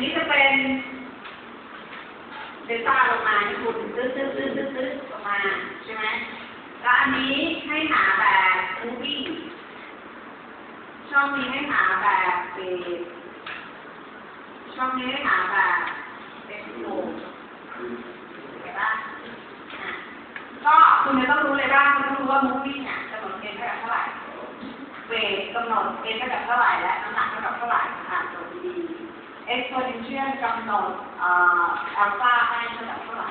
นี้จะเป็นเดต้าลงมาที่คุณตื้อตื้อตื้อตื้อตื้อออกมาใช่ไหมแล้วอันนี้ให้หาแบบ moving ช่องนี้ให้หาแบบเบสช่องนี้ให้หาแบบเอ็กโซเห็นปะอะก็คุณจะต้องรู้เลยว่าคุณต้องรู้ว่า moving เนี่ยกำหนดเกณฑ์เท่ากับเท่าไหร่ เวทกำหนดเอเท่ากับเท่าไหร่และน้ำหนักเท่ากับเท่าไหร่อ่านตัวดีๆ exponential กำหนดเอ่ออัลฟาให้เท่ากับเท่าไหร่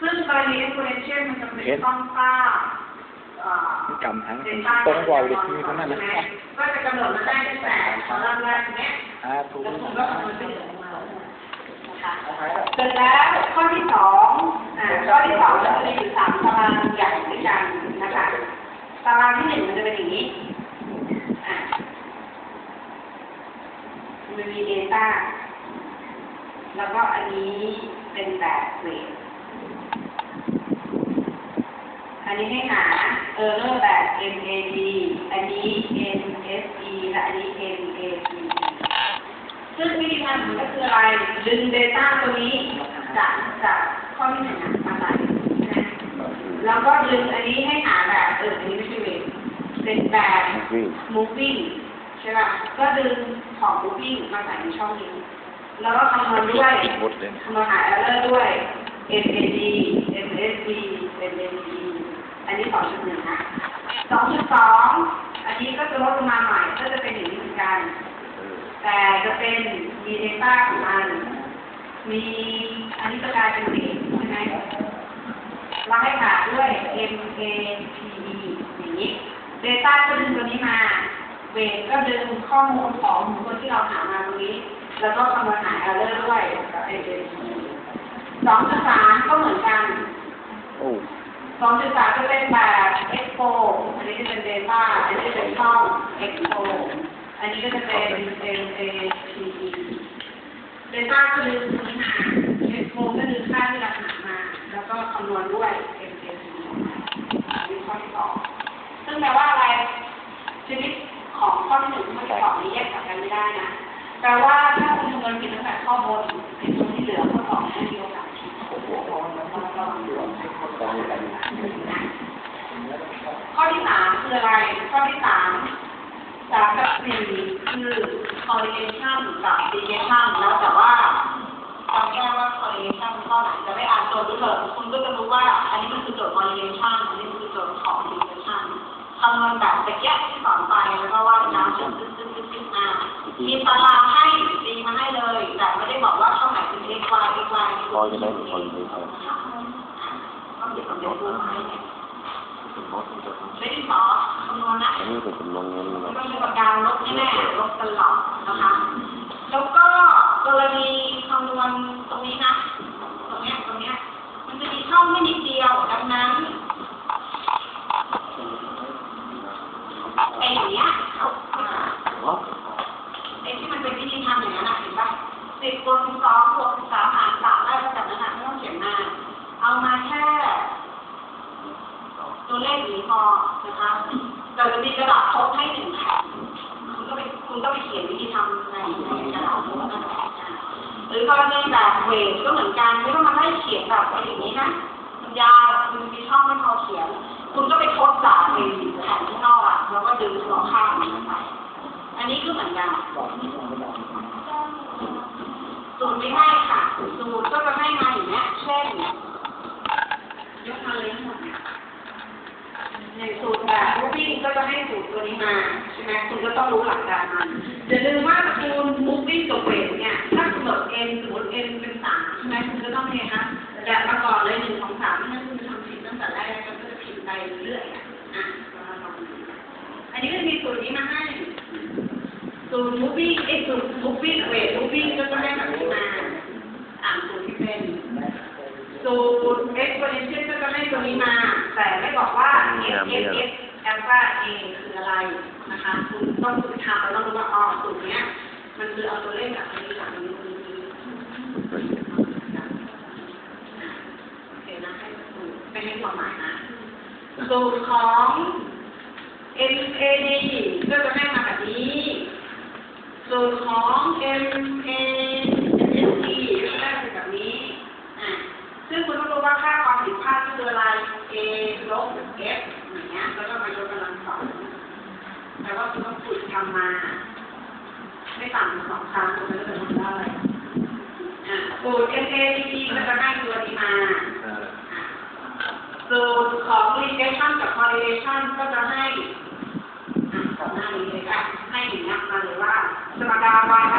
ซึ่งกรณี exponential มันจะเป็นต้องทราบเอ่อกำทั้งเดต้าตรงกว่าเลยที่มีเท่านั้นใช่นะไหมก็จะกำหนดมาได้ตั้งแต่คอลัมน์แรกเนี้ยอ่าถูกแล้วคุณก็คำนวณไปเหลือออกมานะคะเสร็จแล้วข้อที่สองอ่าข้อที่สองเราจะมีอยู่สามตารางใหญ่ด้วยกันนะคะตารางที่หนึ่งมันจะเป็นอย่างนี้อะมันมี Data แล้วก็อันนี้เป็นแบบเวทอันนี้ให้หา Error แบบ MAD อันนี้ MSE และอันนี้ MAC ซึ่งวิธีการมันก็คืออะไร ดึง Data ตัวนี้จากจากข้อที่หนึ่งอะมาใส่นะแล้วก็ดึงอันนี้ให้หาแบบเอออันนี้ไม่ใช่เวทเป็นแบบวิ่ง moving ใช่ป่ะ ก็ดึงของ moving มาใส่ในช่องนี้ แล้วก็คำนวณด้วยหมดเลยคำนวณหา error ด้วย MAD MSD MME อันนี้สองจุดหนึ่งนะสองจุดสองอันนี้ก็จะลดลงมาหน่อยก็จะเป็นอย่างนี้เหมือนกัน แต่จะเป็นมี data ของมันมีอันนี้จะกลายเป็นเวทใช่ไหมเราให้หาด้วย M A P E อย่างนี้ Data ก็ดึงตัวนี้มา เวทก็ดึงข้อมูลของบุคคลที่เราหามาตรงนี้ แล้วก็คำนวณหา error ด้วยกับ M A P E สองจุดสามก็เหมือนกันโอ้สองจุดสามจะเป็นแบบ Expo อันนี้จะเป็น Data อันนี้จะเป็นช่อง Expo อันนี้ก็จะเป็น M A P E Data ก็ดึงตัวนี้มา Expo ก็ดึงค่าที่เราหามา แล้วก็คำนวณด้วย M A P E มีข้อที่สองซึ่งแปลว่าอะไรชนิดของข้อที่หนึ่งข้อที่สองนี้แยกจากกันไม่ได้นะ แปลว่าถ้าคุณคำนวณผิดตั้งแต่ข้อบนไอ้ตัวที่เหลือข้อสองไม่มีโอกาสผิดโอ้โหต้องระวังด้วยข้อที่สามคืออะไร ข้อที่สามสามกับสี่คือ correlation กับ deviation แล้วแต่ว่าจำแค่ว่า correlation ข้อไหนจะไม่อ่านโจทย์ด้วยเถอะคุณก็จะรู้ว่า อันนี้มันคือโจทย์ correlation อันนี้คือโจทย์ของ deviation คำนวณแบบตะเกียบที่สอนไปแล้วก็ว่าน้ำจุดตึ๊ดตึ๊ดตึ๊ดตึ๊ดมามีตาราง มาให้เลย แต่ไม่ได้บอกว่าช่องไหนเป็น x y x y พอจะได้หรือพอจะได้ครับต้องเดี๋ยวผมจะพูดให้เนี่ยเป็นมดมันจะไม่ได้สอคำนวณนะอันนี้จะเป็นลงเงินไม่นะต้องมีปากกาลบแน่ๆลบตลอดนะคะ แล้วก็กรณีคำนวณตรงนี้นะ ตรงเนี้ยตรงเนี้ย มันจะมีช่องไม่นิดเดียว ดังนั้นไอ้อย่างเนี้ยอ่าไอ้ที่มันเป็นวิธีทำอย่างนั้นนะเห็นปะ สิบคูณสองบวกสามหารสามได้ก็จากนั้นนะไม่ต้องเขียนมาเอามาแค่ตัวเลขนี้พอนะคะแต่จะมีกระดาษพกให้หนึ่งแผ่นคุณก็ไปคุณก็ไปเขียนวิธีทำในในกระดาษพกนั่นแหละหรือกรณีแบบเวทก็เหมือนกันไม่ต้องมาให้เขียนแบบไอ้อย่างนี้นะมันยาวคุณมีช่องไม่พอเขียน คุณก็ไปทดจากในแผ่นที่นอกอะแล้วก็ดึงสองข้างมันไปอันนี้ก็เหมือนกันสูตรไม่ให้ค่ะสูตรก็จะให้มาอย่างเนี้ยเช่นยกมาเลยทั้งหมดเนี่ยในสูตรแบบรูปวิ่งก็จะให้สูตรตัวนี้มาใช่ไหมคุณก็ต้องรู้หลักการมันอย่าลืมว่าคูณมูฟวิ่งกับเวทเนี่ยถ้ากำหนด n สมมติ n เป็นสามใช่ไหมคุณก็ต้องเนี่ยคะแบบมาก่อนเลยหนึ่งสองสามไม่นคุณทำผิดตั้งแต่แรกแล้วก็จะผิดไปเรื่อยๆอะลองอันนี้ก็มีสูตรนี้มาให้สูตรมูฟวิ่งไอ้สูตรมูฟวิ่งเวทมูฟวิ่งก็จะให้แบบนี้มาอ่านสูตรที่เป็น สูตร exponential ก็จะให้ตัวนี้มา แต่ไม่บอกว่า f f f alpha a คืออะไรนะคะคุณต้องฝึกทำแล้วต้องรู้ว่าอ๋อสูตรเนี้ย มันคือเอาตัวเลขกับอันนี้กับอันนี้ตัวนี้โอเคนะให้สูตรไม่ให้ความหมายนะสูตรของ m a d ก็จะให้มาแบบนี้ สูตรของ m a เอลบเอย่างเงี้ยแล้วก็มายกกำลังสองแต่ว่าคุณต้องฝึกทำมา ไม่ต่ำกว่าสองครั้งคุณจะได้ทำได้อะไรสูตร f a b b ก็จะได้ตัวดีมาสูตรของ r e g r e s s i o กับ correlation ก็จะให้ก่อนหน้านี้เลยอะให้อย่าเงี้ยมาเลยว่าสมการ y ครั